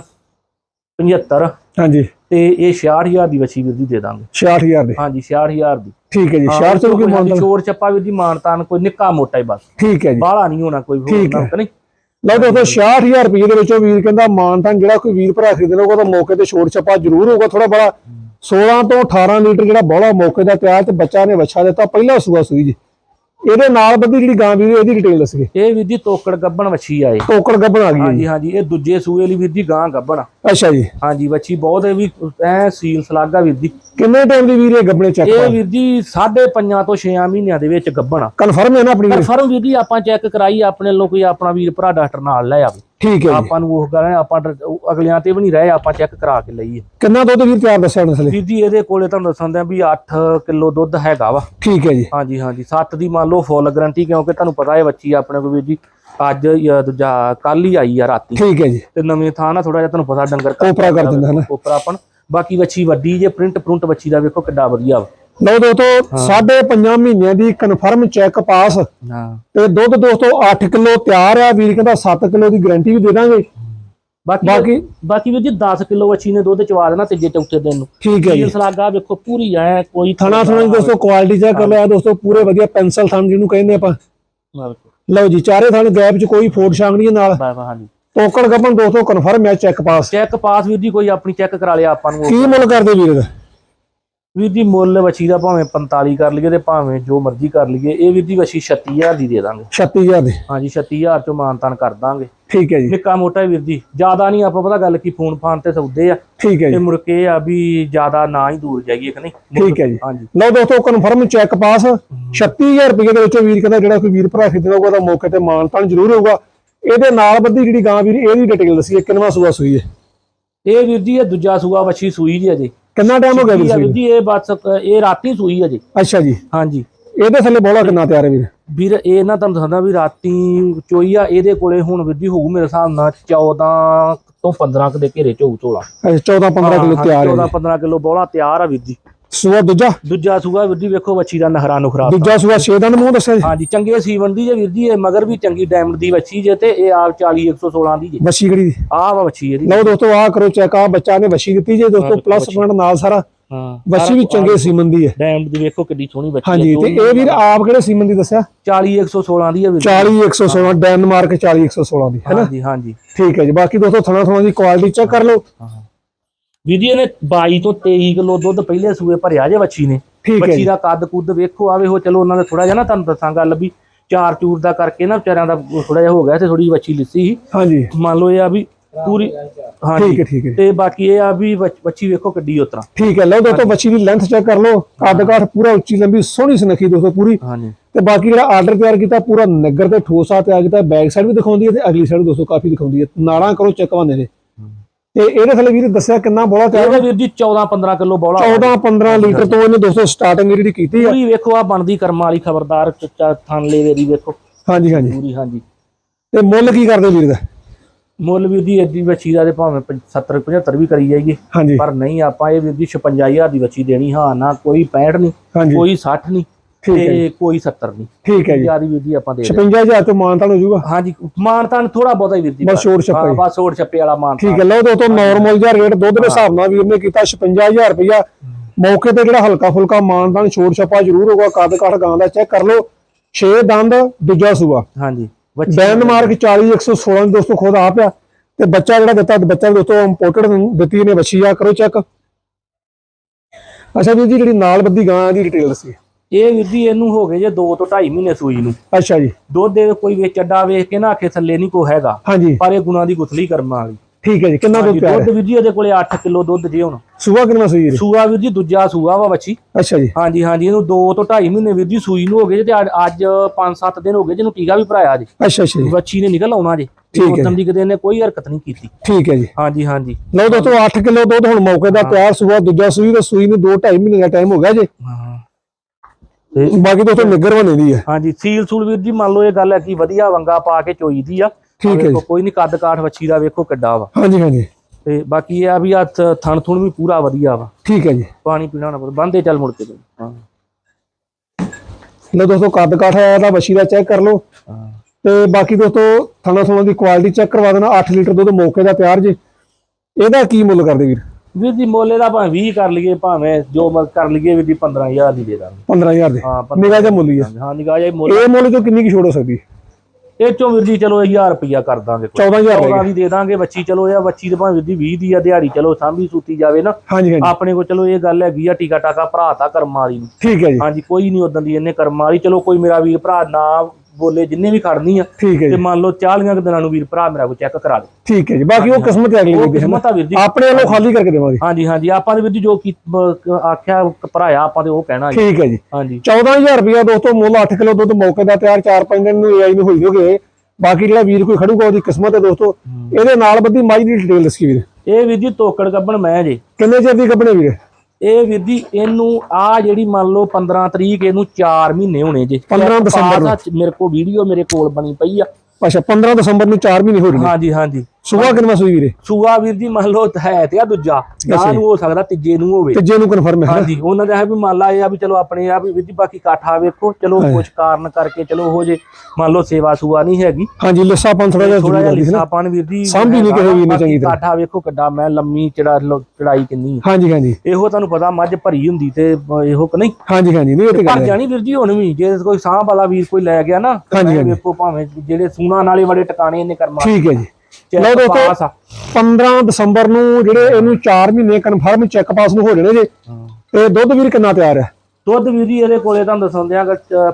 75 ਹਾਂਜੀ। ਤੇ ਇਹ 66000 ਦੀ ਵੱਛੀ ਵੀਰ ਜੀ ਦੇ ਦਾਂਗੇ। 66000 ਦੇ। ਹਾਂਜੀ 66000 ਦੀ। ਠੀਕ ਹੈ ਜੀ 660 ਰੁਪਏ ਹਾਂਜੀ, ਮੰਨਦਾ ਚੋਰ ਚੱਪਾ ਵੀਰ ਜੀ ਮਾਨਤਾਨ ਕੋਈ ਨਿੱਕਾ ਮੋਟਾ ਹੀ ਬਸ। ਠੀਕ ਹੈ ਜੀ। ਬਾਹਲਾ ਨਹੀਂ ਹੋਣਾ ਕੋਈ ਹੋਰ ਨਾ। ਨਹੀਂ? ਲਓ ਦੋਸਤੋ 66000 ਰੁਪਏ ਦੇ ਵਿੱਚੋਂ ਵੀਰ ਕਹਿੰਦਾ ਮਾਨਤਾਨ ਜਿਹੜਾ ਕੋਈ ਵੀਰ ਭਰਾ ਖਰੀਦਣਾ ਹੋਊਗਾ ਤਾਂ ਮੌਕੇ ਤੇ ਛੋੜ ਛੱਪਾ ਜ਼ਰੂਰ ਹੋਊਗਾ। ਥੋੜਾ ਬੜਾ 16 ਤੋਂ 18 ਲੀਟਰ ਜਿਹੜਾ ਬੋਲਾ ਮੌਕੇ ਦਾ ਤਿਆਰ ਤੇ ਬੱਚਾ ਨੇ ਵੱਛਾ ਦਿੱਤਾ। ਪਹਿਲਾ ਸੂਆ ਸੂਈ ਜੀ। ਇਹਦੇ ਨਾਲ ਬੱਦੀ ਜਿਹੜੀ ਗਾਂ ਵੀਰ ਇਹਦੀ ਡਿਟੇਲ ਦੱਸਗੇ ਇਹ ਵੀਰ ਜੀ ਤੋਕੜ ਗੱਬਣ ਵੱਛੀ ਆਏ ਟੋਕੜ ਗੱਬਣ ਆ ਗਈ ਹਾਂਜੀ ਹਾਂਜੀ ਇਹ ਦੂਜੇ ਸੂਏ ਲਈ ਵੀਰ ਜੀ ਗਾਂ ਗੱਬਣ ਅੱਛਾ ਜੀ। ਹਾਂਜੀ ਵੱਛੀ ਬਹੁਤ ਇਹ ਵੀ ਐ ਸੀਲ ਸਲਾਗਾ ਵੀਰ ਜੀ। ਕਿੰਨੇ ਟਾਈਮ ਦੀ ਵੀਰ ਇਹ ਗੱਬਣੇ ਚੈੱਕ ਇਹ ਵੀਰ ਜੀ 5.5 ਤੋਂ 6 ਮਹੀਨਿਆਂ ਦੇ ਵਿੱਚ ਗੱਬਣ ਆ। ਕਨਫਰਮ ਹੈ ਨਾ ਆਪਣੀ ਵੀਰ? ਕਨਫਰਮ ਵੀਰ ਜੀ ਆਪਾਂ ਚੈੱਕ ਕਰਾਈ ਆਪਣੇ ਵੱਲੋਂ ਕੋਈ ਆਪਣਾ ਵੀਰ ਭਰਾ ਡਾਕਟਰ ਨਾਲ ਲੈ ਆਵੇ। ਠੀਕ ਹੈ ਆਪਾਂ ਨੂੰ ਉਹ ਹੈ, ਆਪਾਂ ਅਗਲਿਆਂ ਤੇ ਵੀ ਨਹੀਂ ਰਹੇ ਆਪਾਂ ਚੈੱਕ ਕਰਾ ਕੇ ਲਈਏ। ਕਿੰਨਾ ਦੁੱਧ ਵੀਰ ਤਿਆਰ ਦੱਸਿਆ ਨਸਲੇ ਵੀਰ ਜੀ ਇਹਦੇ ਕੋਲੇ ਤੁਹਾਨੂੰ ਦੱਸਣ ਦਿਆਂ ਵੀ 8 ਕਿਲੋ ਦੁੱਧ ਹੈਗਾ ਵਾ। ਠੀਕ ਹੈ ਜੀ। ਹਾਂਜੀ ਹਾਂਜੀ। 7 ਦੀ ਮੰਨ ਲਓ ਫੁੱਲ ਗਾਰੰਟੀ ਕਿਉਂਕਿ ਤੁਹਾਨੂੰ ਪਤਾ ਹੈ ਬੱਚੀ ਆਪਣੇ ਕੋਲ ਵੀਰ ਜੀ ਅੱਜ ਜਾਂ ਦੂਜਾ ਕੱਲ ਹੀ ਆਈ ਆ ਰਾਤੀ। ਠੀਕ ਹੈ ਜੀ। ਤੇ ਨਵੇਂ ਥਾਂ ਨਾ ਥੋੜਾ ਜਿਹਾ ਤੁਹਾਨੂੰ ਪਤਾ ਡੰਗਰ ਕੋਪਰਾ ਕਰ ਦਿੰਦਾ ਹੈ ਨਾ। ਉਪਰਾਪਨ ਬਾਕੀ ਬੱਚੀ ਵੱਡੀ ਜੇ ਪ੍ਰਿੰਟ ਪ੍ਰਿੰਟ ਬੱਚੀ ਦਾ ਵੇਖੋ ਕਿੱਡਾ ਵਧੀਆ ਵਾ। ਲਓ ਦੋਸਤੋ ਸਾਢੇ ਪੰਜਾਂ ਮਹੀਨਿਆਂ ਦੀ ਕਨਫਰਮ ਚੈੱਕ ਪਾਸ ਹਾਂ। ਤੇ ਦੁੱਧ ਦੋਸਤੋ 8 ਕਿਲੋ ਤਿਆਰ ਆ ਵੀਰ ਕਹਿੰਦਾ 7 ਕਿਲੋ ਦੀ ਗਾਰੰਟੀ ਵੀ ਦੇ ਦਾਂਗੇ। ਬਾਕੀ ਬਾਕੀ ਵੀਰ ਜੀ 10 ਕਿਲੋ ਬੱਚੀ ਨੇ ਦੁੱਧ ਚਵਾ ਦੇਣਾ ਤੀਜੇ ਚੌਥੇ ਦਿਨ ਨੂੰ। ਠੀਕ ਹੈ ਜੀ। ਸੀਲ ਸਲਾਗਾ ਵੇਖੋ ਪੂਰੀ ਐ ਕੋਈ ਥਣਾ ਥਣਾ ਦੀ ਦੋਸਤੋ ਕੁਆਲਿਟੀ ਚੈੱਕ ਕਰ ਲਿਆ ਦੋਸਤੋ ਪੂਰੇ ਵਧੀਆ ਪੈਨਸਲ ਥਣ ਜਿਹਨੂੰ ਕਹਿੰਦੇ ਆਪਾਂ। ਲਓ ਜੀ ਚਾਰੇ ਥਣ ਗੈਪ 'ਚ ਕੋਈ ਫੋੜ ਛਾਂਗ ਨਹੀਂ ਨਾਲ। ਹਾਂਜੀ। ਟੋਕੜ ਗੱਪਨ ਦੋਸਤੋ ਕਨਫਰਮ ਹੈ ਚੈੱਕ ਪਾਸ ਚੈੱਕ ਪਾਸ ਵੀਰ ਜੀ ਕੋਈ ਆਪਣੀ ਚੈੱਕ ਕਰਾ ਲਿਆ ਆਪਾਂ ਨੂੰ। ਕੀ ਮੁੱਲ ਕਰਦੇ ਵੀਰ ਇਹਦਾ? ਵੀਰ ਜੀ ਮੁੱਲ ਬੱਚੀ ਦਾ ਭਾਵੇਂ 45 ਕਰ ਲਈਏ ਤੇ ਭਾਵੇਂ ਜੋ ਮਰਜ਼ੀ ਕਰ ਲਈਏ ਇਹ ਵੀਰ ਜੀ ਬੱਚੀ 36000 ਦੀ ਦੇ ਦਾਂਗੇ। 36000 ਦੇ? ਹਾਂਜੀ 36000 ਚੋਂ ਮਾਨਤਾਨ ਕਰ ਦਾਂਗੇ। ਠੀਕ ਹੈ ਜੀ। ਨਿੱਕਾ ਮੋਟਾ ਵੀਰ ਜੀ ਜ਼ਿਆਦਾ ਨਹੀਂ ਆਪਾਂ ਪਤਾ ਗੱਲ ਕੀ ਫੋਨ ਫਾਨ ਤੇ ਸੌਦੇ ਆ। ਠੀਕ ਹੈ ਤੇ ਜੀ ਮੁੜ ਕੇ ਆ ਵੀ ਜ਼ਿਆਦਾ ਨਾ ਹੀ ਦੂਰ ਜਾਈਏ ਕਿ ਨਹੀਂ? ਠੀਕ ਹੈ ਜੀ। ਹਾਂਜੀ। ਲਓ ਦੋਸਤੋ ਕਨਫਰਮ ਚੈੱਕ ਪਾਸ 36000 ਰੁਪਏ ਦੇ ਵਿੱਚੋਂ ਵੀਰ ਕਹਿੰਦਾ ਜਿਹੜਾ ਕੋਈ ਵੀਰ ਭਰਾ ਖਰੀਦਣਾ ਹੋਊਗਾ ਤਾਂ ਮੌਕੇ ਤੇ ਮਾਨਤਾਨ ਜ਼ਰੂਰ ਹੋਊਗਾ। ਇਹਦੇ ਨਾਲ ਬੱਦੀ ਜਿਹੜੀ ਗਾਂ ਵੀਰ ਇਹਦੀ ਡਿਟੇਲ ਦੱਸੀਏ ਕਿੰਨਵਾਂ ਸੂਆ ਸੂਈ ਹੈ? ਇਹ ਵੀਰ ਜੀ ਇਹ ਦੂਜਾ ਸੂਆ ਵੱਛੀ ਸੂਈ ਜੀ ਅਜੇ। ਕਿੰਨਾ ਟਾਈਮ ਹੋ ਗਿਆ ਵੀਰ ਵੀਰ ਜੀ ਇਹ ਬਸ ਇਹ ਰਾਤੀ ਸੂਈ ਅਜੇ ਅੱਛਾ ਜੀ। ਹਾਂਜੀ। ਇਹਦੇ ਥੱਲੇ ਬੋਲਾ ਕਿੰਨਾ ਤਿਆਰ ਹੈ ਵੀਰ? ਵੀਰ ਇਹ ਨਾ ਤੁਹਾਨੂੰ ਦੱਸਦਾ ਵੀ ਰਾਤੀ ਚੋਈ ਆ ਇਹਦੇ ਕੋਲੇ ਹੁਣ ਵਿੱਧੀ ਹੋਊ ਮੇਰੇ ਹਿਸਾਬ ਨਾਲ 14 ਤੋਂ 15 ਕੁ ਦੇ ਘੇਰੇ ਝੋਊ ਝੋਲਾ ਅੱਛਾ 14 15 ਕਿਲੋ ਤਿਆਰ 14 ਹੈ 15 ਕਿਲੋ ਬੋਲਾ ਤਿਆਰ ਆ ਵੀਰ ਜੀ। ਸੂਆ ਦੂਜਾ? ਦੂਜਾ ਸੂਆ ਵੀਰ ਜੀ ਵੇਖੋ ਵੱਛੀ ਦਾ ਨਹਰਾ ਨੁਖਰਾ ਦੂਜਾ ਸੂਆ 6 ਦੰਦ ਮੂੰਹ ਦੱਸਿਆ ਜੀ? ਹਾਂਜੀ ਚੰਗੇ ਸੀਵਨ ਦੀ ਜੇ ਵੀਰ ਜੀ ਇਹ ਮਗਰ ਵੀ ਚੰਗੀ ਡਾਇਮੰਡ ਦੀ ਵੱਛੀ ਜੇ ਤੇ ਇਹ ਆਪ 40 116 ਦੀ ਜੇ। ਬੱਛੀ ਕਿਹੜੀ ਦੀ? ਆਹ ਵਾ ਵੱਛੀ ਇਹਦੀ। ਲਓ ਦੋਸਤੋ ਆਹ ਕਰੋ ਚੈੱਕ ਆ ਬੱਚਾ ਨੇ ਬੱਛੀ ਦਿੱਤੀ ਜੇ ਦੋਸਤੋ ਹਾਂ, ਪਲੱਸ। ਪੁਆਇੰਟ ਨਾਲ ਸਾਰਾ। ਹਾਂ ਬੱਛੀ ਵੀ ਚੰਗੇ ਸੀਮਨ ਦੀ ਹੈ। ਡਾਇਮੰਡ ਦੀ ਵੇਖੋ ਕਿੱਡੀ ਸੋਹਣੀ ਵੱਛੀ ਹਾਂਜੀ ਤੇ ਇਹ ਵੀਰ ਆਪ ਕਿਹੜੇ ਸੀਮਨ ਦੀ ਦੱਸਿਆ? 40 116 ਦੀ ਹੈ ਵੀਰ ਜੀ। 40 116 ਡੈਨਮਾਰਕ 40 116 ਦੀ ਹੈਨਾ ਹਾਂਜੀ ਹਾਂਜੀ। ਠੀਕ ਹੈ ਜੀ ਬਾਕੀ ਦੋਸਤੋ ਥਣਾ ਥਣਾ ਦੀ ਕੁਆਲਿਟੀ ਚੈੱਕ ਕਰ ਲਓ। ਵੀਰ ਜੀ ਇਹਨੇ 22 ਤੋਂ 23 ਕਿਲੋ ਦੁੱਧ ਪਹਿਲੇ ਸੂਏ ਭਰਿਆ ਜੇ ਵੱਛੀ ਨੇ। ਠੀਕ ਹੈ ਬੱਚੀ ਜੀ ਦਾ ਕੱਦ ਕੁੱਦ ਵੇਖੋ ਆਵੇ ਹੋ ਚਲੋ ਉਹਨਾਂ ਦਾ ਥੋੜਾ ਜਿਹਾ ਨਾ ਤੁਹਾਨੂੰ ਦੱਸਾਂ ਗੱਲ ਵੀ ਚਾਰ ਚੂਰ ਦਾ ਕਰਕੇ ਨਾ ਵਿਚਾਰਿਆਂ ਦਾ ਥੋੜਾ ਜਿਹਾ ਹੋ ਗਿਆ ਤੇ ਥੋੜੀ ਵੱਛੀ ਲਿੱਸੀ ਸੀ। ਹਾਂਜੀ। ਮੰਨ ਲਓ ਇਹ ਆ ਵੀ ਪੂਰੀ ਠੀਕ ਹਾਂਜੀ। ਹੈ ਠੀਕ ਹੈ। ਤੇ ਬਾਕੀ ਇਹ ਆ ਵੀ ਵੱਛ- ਵੱਛੀ ਵੇਖੋ ਕਿੱਡੀ ਉਤਰਾ ਠੀਕ ਹੈ ਲਓ ਦੋਸਤੋ ਬੱਚੀ ਦੀ ਲੈਂਥ ਚੈੱਕ ਕਰ ਲਓ। ਕੱਦ ਕਾਠ ਪੂਰਾ ਉੱਚੀ ਲੰਬੀ ਸੋਹਣੀ ਸੁਨੱਖੀ ਦੋਸਤੋ ਪੂਰੀ। ਹਾਂਜੀ। ਤੇ ਬਾਕੀ ਜਿਹੜਾ ਆਰਡਰ ਤਿਆਰ ਕੀਤਾ ਪੂਰਾ ਨਗਰ ਤੇ ਠੋਸਾ ਤਿਆਰ ਕੀਤਾ ਬੈਕ ਸਾਈਡ ਵੀ ਦਿਖਾਉਂਦੀ ਹੈ ਤੇ ਅਗਲੀ ਸਾਈਡ ਦੋਸਤੋ ਕਾਫੀ ਦਿਖਾਉਂਦੀ ਹੈ। ਨਾੜਾਂ ਕਰੋ ਚੈੱਕ ਵਾਨੇ ਦੇ ਤੇ ਇਹਦੇ ਥੱਲੇ ਵੀਰ ਦੱਸਿਆ ਕਿੰਨਾ ਬੋਲਾ ਤਿਆਰ ਇਹਦਾ ਵੀਰ ਜੀ 14 15 ਕਿਲੋ ਬੌਲਾ 14 15 ਲੀਟਰ ਤੋਂ ਇਹਨੇ ਦੋਸਤੋ ਸਟਾਰਟਿੰਗ ਜਿਹੜੀ ਕੀਤੀ ਆ। ਪੂਰੀ ਵੇਖੋ ਆ ਬਣਦੀ ਕਰਮਾਂ ਵਾਲੀ ਖਬਰਦਾਰ ਚੱਚਾ ਥਣ ਲੇਵੇ ਦੀ ਵੇਖੋ। ਹਾਂਜੀ ਹਾਂਜੀ। ਪੂਰੀ ਹਾਂਜੀ। ਤੇ ਮੁੱਲ ਕੀ ਕਰਦੇ ਵੀਰ ਦਾ? ਮੁੱਲ ਵੀਰ ਜੀ ਐਡੀ ਵੱਛੀ ਦਾ ਤੇ ਭਾਵੇਂ 70 75 ਵੀ ਕਰੀ ਜਾਈਏ। ਪਰ ਨਹੀਂ ਆਪਾਂ ਇਹ ਵੀਰ ਜੀ 56000 ਦੀ ਵੱਛੀ ਦੇਣੀ ਹਾਂ ਨਾ ਕੋਈ 65 ਨਹੀਂ ਕੋਈ 60 ਨਹੀਂ ਤੇ ਕੋਈ 70 ਨਹੀਂ। ਠੀਕ ਹੈ ਜੀ। ਜਿਆਦੀ ਵੀਰ ਜੀ ਆਪਾਂ ਦੇ ਦਿਆਂਗੇ। 56000 ਤੋਂ ਮਾਨਤਾਨ ਹੋ ਜਾਊਗਾ? ਹਾਂਜੀ ਮਾਨਤਾਨ ਥੋੜਾ ਬਹੁਤਾ ਹੀ ਵੀਰ ਜੀ ਬਸ ਛੋੜ ਛੱਪਾ। ਬਸ ਛੋੜ ਛੱਪੇ ਵਾਲਾ ਮਾਨਤਾਨ ਠੀਕ ਹੈ ਲਓ ਦੋਸਤੋ ਨਾਰਮਲ ਜਿਹਾ ਰੇਟ ਦੁੱਧ ਦੇ ਹਿਸਾਬ ਨਾਲ ਵੀਰ ਨੇ ਕੀਤਾ 56000 ਰੁਪਇਆ ਮੌਕੇ ਤੇ ਜਿਹੜਾ ਹਲਕਾ ਫੁਲਕਾ ਮਾਨਤਾਨ ਛੋੜ ਛੱਪਾ ਜ਼ਰੂਰ ਹੋਗਾ ਕੱਦ ਕਾਠ ਗਾਂ ਦਾ ਚੈੱਕ ਕਰ ਲਓ। 6 ਦੰਦ ਦੂਜਾ ਸੂਆ। ਹਾਂਜੀ ਵੱਛੀ ਡੈਨਮਾਰਕ 40 116 ਦੀ ਦੋਸਤੋ ਖੁਦ ਆਪ ਆ। ਤੇ ਬੱਚਾ ਜਿਹੜਾ ਦਿੱਤਾ ਬੱਚਾ ਦੋਸਤੋ ਇੰਪੋਰਟਡ ਦਿੱਤੀ ਨੇ ਬੱਚੀ ਆ ਕਰੋ ਚੈੱਕ। ਅੱਛਾ ਵੀਰ ਜੀ ਜਿਹੜੀ ਨਾਲ ਬੱਦੀ ਗਾਂ ਦੀ ਡਿਟੇਲ ਦੱਸੀ ਇਹ ਵੀਰ ਜੀ ਇਹਨੂੰ ਹੋ ਗਏ ਜੇ 2 ਤੋਂ 2.5 ਮਹੀਨੇ ਸੂਈ ਨੂੰ। ਅੱਛਾ ਜੀ। ਦੁੱਧ ਦੇ ਕੋਈ ਵਿੱਚ ਅੱਡਾ ਵੇਖ ਕੇ ਨਾ ਆਖੇ ਥੱਲੇ ਨਹੀਂ ਕੋ ਹੈਗਾ। ਹਾਂਜੀ। ਪਰ ਇਹ ਗੁਣਾ ਦੀ ਗੁਥਲੀ ਕਰਮਾਂ ਵਾਲੀ ਠੀਕ ਹੈ ਜੀ ਕਿੰਨਾ ਦੁੱਧ ਪਿਆ ਦੁੱਧ ਵੀਰ ਜੀ ਇਹਦੇ ਕੋਲੇ 8 ਕਿਲੋ ਦੁੱਧ ਜੇ ਹੁਣ। ਸੂਆ ਕਿੰਨਾ ਸੂਈ ਜੀ ਸੂਆ ਵੀਰ ਜੀ ਦੂਜਾ ਸੂਆ ਵਾ ਵੱਛੀ। ਅੱਛਾ ਜੀ। ਹਾਂਜੀ ਹਾਂਜੀ ਇਹਨੂੰ 2 ਤੋਂ 2.5 ਮਹੀਨੇ ਵੀਰ ਜੀ ਸੂਈ ਨੂੰ ਹੋ ਗਏ ਜੇ ਤੇ ਅੱਜ- ਅੱਜ 5-7 ਦਿਨ ਹੋ ਗਏ ਜਿਹਨੂੰ ਟੀਕਾ ਵੀ ਭਰਾਇਆ ਜੀ। ਅੱਛਾ ਅੱਛਾ ਜੀ। ਵੱਛੀ ਨੇ ਨਿਕਲ ਆਉਣਾ ਜੀ। ਠੀਕ ਹੈ ਦੀ ਕਿਤੇ ਇਹਨੇ ਕੋਈ ਹਰਕਤ ਨਹੀਂ ਕੀਤੀ। ਠੀਕ ਹੈ ਜੀ। ਹਾਂਜੀ ਹਾਂਜੀ। ਲਓ ਦੋਸਤੋ 8 ਕਿਲੋ ਦੁੱਧ ਹੁਣ ਮੌਕੇ ਦਾ ਤਿਆਰ ਸੂਆ ਦੂਜਾ ਸੂਈ ਤੇ ਸੂਈ ਨੂੰ 2.5 ਮਹੀਨੇ ਦਾ ਟਾਈਮ ਹੋ ਗਿਆ ਜੇ। ਹਾਂ। ਤੇ ਬਾਕੀ ਦੋਸਤੋ ਨਿੱਗਰ ਬਣੇ ਦੀ ਹੈ। ਹਾਂਜੀ ਸੀਲ ਸੂਲ ਵੀਰ ਜੀ ਮੰਨ ਲਓ ਇਹ ਗੱਲ ਹੈ ਕਿ ਵਧੀਆ ਵੰਗਾ ਪਾ ਕੇ ਚੋਈ ਦੀ ਆ। ਠੀਕ ਹੈ ਕੋਈ ਨਹੀਂ ਕੱਦ ਕਾਠ ਵੱਛੀ ਦਾ ਵੇਖੋ ਕਿੱਡਾ ਵਾ। ਹਾਂਜੀ ਹਾਂਜੀ। ਤੇ ਬਾਕੀ ਇਹ ਆ ਵੀ ਆ ਥਣ ਥੁਣ ਵੀ ਪੂਰਾ ਵਧੀਆ ਵਾ। ਠੀਕ ਹੈ ਜੀ। ਪਾਣੀ ਪੀਣਾ ਨਾ ਬੰਦੇ ਚੱਲ ਮੁੜ ਕੇ। ਹਾਂ। ਲਓ ਦੋਸਤੋ ਕੱਦ ਕਾਠ ਆਇਆ ਤਾਂ ਬੱਛੀ ਦਾ ਚੈੱਕ ਕਰ ਲਓ। ਤੇ ਬਾਕੀ ਦੋਸਤੋ ਥਣਾ ਥਣਾ ਦੀ ਕੁਆਲਿਟੀ ਚੈੱਕ ਕਰਵਾ ਦੇਣਾ। 8 ਲੀਟਰ ਦੁੱਧ ਮੌਕੇ ਦਾ ਤਿਆਰ ਜੇ। ਇਹਦਾ ਕੀ ਮੁੱਲ ਕਰਦੇ ਵੀਰ? ਵੀਰ ਜੀ ਮੋਲੇ ਦਾ ਭਾਵੇਂ 20 ਕਰ ਲਈਏ ਭਾਵੇਂ ਜੋ ਮ- ਕਰ ਲਈਏ ਵੀਰ ਜੀ 15000 ਦੀ ਦੇ ਦਾਂਗੇ। 15000 ਦੇ? ਹਾਂ ਨਿਗਾਹ ਜਿਹਾ ਮੁੱਲ ਹੀ ਹੈ ਹਾਂ ਨਿਗਾਹ ਜਾਈ ਮੁੱਲ ਇਹ ਮੁੱਲ ਚੋਂ ਕਿੰਨੀ ਕੀ ਛੋੜ ਹੋ ਸਕਦੀ? ਇਹ ਚੋਂ ਵੀਰ ਜੀ ਚਲੋ 1000 ਰੁਪਿਆ ਕਰ ਦਾਂਗੇ ਕੋਈ। 14000 ਰਹਿ 14 ਦੀ ਦੇ ਦਾਂਗੇ ਬੱਚੀ ਚਲੋ ਇਹ ਬੱਚੀ ਦੇ ਭਾਵੇਂ ਵੀਰ ਜੀ 20 ਦੀ ਆ ਦਿਹਾੜੀ ਚਲੋ ਸਾਂਭੀ ਸੂਤੀ ਜਾਵੇ ਨਾ। ਆਪਣੇ ਕੋ ਚਲੋ ਇਹ ਗੱਲ ਹੈਗੀ ਆ ਟੀਕਾ ਟਾਕਾ ਭਰਾ ਤਾ ਕਰਮਾਂ ਵਾਲੀ ਠੀਕ ਹੈ ਜੀ। ਹਾਂਜੀ ਕੋਈ ਨਹੀਂ ਉਦੋਂ ਦੀ ਇਹਨੇ ਕਰਮਾਂ ਵਾਲੀ। ਚਲੋ ਕੋਈ ਮੇਰਾ ਵੀਰ ਭਰਾ ਨਾ ਬੋਲੇ ਜਿੰਨੇ ਵੀ ਖੜਨੀ ਆ ਠੀਕ ਹੈ ਤੇ ਮੰਨ ਲਓ 40 ਕੁ ਦਿਨਾਂ ਨੂੰ ਵੀਰ ਭਰਾ ਮੇਰਾ ਕੋ ਚੈੱਕ ਕਰਾ ਦੇ। ਠੀਕ ਹੈ ਜੀ ਬਾਕੀ ਉਹ ਕਿਸਮਤ ਹੈ ਅਗਲੀ ਦੀ ਕਿਸਮਤ ਆ ਵੀਰ ਜੀ। ਆਪਣੇ ਵੱਲੋਂ ਖਾਲੀ ਕਰਕੇ ਦੇਵਾਂਗੇ। ਹਾਂਜੀ ਹਾਂਜੀ ਆਪਾਂ ਦੇ ਵੀਰ ਜੀ ਜੋ ਕੀ ਆਖਿਆ ਭਰਾਇਆ ਆਪਾਂ ਤੇ ਉਹ ਕਹਿਣਾ ਠੀਕ ਹੈ ਜੀ। ਹਾਂਜੀ। 14000 ਰੁਪਇਆ ਦੋਸਤੋ ਮੁੱਲ 8 ਕਿਲੋ ਦੁੱਧ ਮੌਕੇ ਦਾ ਤਿਆਰ 4-5 ਦਿਨ ਨੂੰ ਏਆਈ ਨੂੰ ਹੋਈ ਹੋਗੇ। ਬਾਕੀ ਜਿਹੜਾ ਵੀਰ ਕੋਈ ਖੜੂਗਾ ਉਹਦੀ ਕਿਸਮਤ ਹੈ ਦੋਸਤੋ। ਇਹਦੇ ਨਾਲ ਬੱਦੀ ਮਾਈ ਦੀ ਡਿਟੇਲ ਦੱਸੀ ਵੀਰ। ਇਹ ਵੀਰ ਜੀ ਤੋਕੜ ਗੱਬਣ ਮੈਂ ਜੇ। ਕਿੰਨੇ ਚਿਰ ਦੀ ਕੱਪੜੇ ਵੀਰ? ਇਹ ਵੀਰ ਜੀ ਇਹਨੂੰ ਆ ਜਿਹੜੀ ਮੰਨ ਲਓ 15 ਤਰੀਕ ਇਹਨੂੰ 4 ਮਹੀਨੇ ਹੋਣੇ ਜੇ। 15 ਦਸੰਬਰ ਨੂੰ। ਮੇਰੇ ਕੋਲ ਵੀਡੀਓ ਮੇਰੇ ਕੋਲ ਬਣੀ ਪਈ ਆ। ਅੱਛਾ 15 ਦਸੰਬਰ ਨੂੰ 4 ਮਹੀਨੇ ਹੋ ਰਹੇ ਨੇ। ਹਾਂਜੀ ਹਾਂਜੀ। ਸੁਬਾਹ ਕਿੰਨਾ ਸੂਈ ਵੀਰੇ? ਸੂਆ ਵੀਰ ਜੀ ਮੰਨ ਲਓ ਹੈ ਤੇ ਆ ਦੂਜਾ। ਗਾਂ ਨੂੰ ਹੋ ਸਕਦਾ ਤੀਜੇ ਨੂੰ ਹੋਵੇ। ਤੀਜੇ ਨੂੰ ਕਨਫਰਮ ਹੈ ਹਾਂਜੀ ਉਹਨਾਂ ਦਾ ਹੈ ਵੀ ਮੰਨ ਲਾ ਇਹ ਆ ਵੀ ਚਲੋ ਆਪਣੇ ਆ ਵੀ ਵੀਰ ਜੀ ਬਾਕੀ ਕਾਠਾ ਵੇਖੋ ਚਲੋ ਕੁਝ ਕਾਰਨ ਕਰਕੇ ਚਲੋ ਉਹ ਜੇ। ਮੰਨ ਲਓ ਸੇਵਾ ਸੂਆ ਨਹੀਂ ਹੈਗੀ। ਹਾਂਜੀ ਲੱਸਾ ਪਨ ਥੋੜਾ ਜਿਹਾ ਥੋੜਾ ਜ਼ਰੂਰ ਨਾ। ਲਿੱਸਾਪਨ ਵੀਰ ਜੀ ਸਾਂਭੀ ਨਹੀਂ ਕਿਸੇ ਵੀਰ ਨੇ ਬਾਕੀ ਚੰਗੀ ਤਰ੍ਹਾਂ। ਕਾਠਾ ਵੇਖੋ ਕਿੱਡਾ ਮੈਂ ਲੰਮੀ ਚੜਾ ਚੜਾਈ ਕਿੰਨੀ। ਹਾਂਜੀ ਹਾਂਜੀ। ਇਹੋ ਤੁਹਾਨੂੰ ਪਤਾ ਮੱਝ ਭਰੀ ਹੁੰਦੀ ਤੇ ਇਹੋ ਕਿ ਨਹੀਂ? ਹਾਂਜੀ ਹਾਂਜੀ ਨਹੀਂ ਇਹ ਤੇ ਗੱਲ ਹੈ। ਜਾਣੀ ਵੀਰ ਜੀ ਹੁਣ ਵੀ। ਜੇ ਕੋਈ ਸਾਂਭ ਵਾਲਾ ਵੀਰ ਕੋਈ ਲੈ ਗਿਆ ਨਾ ਹਾਂਜੀ। ਵੇਖੋ ਭਾਵੇਂ ਜਿਹੜੇ ਸੂਣਾ ਨਾਲੇ ਬੜੇ ਟਿਕਾਣੇ ਇਹਨੇ ਕਰਮਾ ਠੀਕ ਹੈ ਜੀ। ਲਓ ਦੋਸਤੋ, ਪਾਸ ਆ। 15 ਦਸੰਬਰ ਨੂੰ ਜਿਹੜੇ ਇਹਨੂੰ 4 ਮਹੀਨੇ ਕਨਫਰਮ ਚੈੱਕ ਪਾਸ ਨੂੰ ਹੋ ਜਾਣੇ ਜੇ। ਤੇ ਦੁੱਧ ਵੀਰ ਕਿੰਨਾ ਤਿਆਰ ਹੈ? ਦੁੱਧ ਵੀਰ ਜੀ ਇਹਦੇ ਕੋਲੇ ਤੁਹਾਨੂੰ ਦੱਸਣ ਦਿਆਂ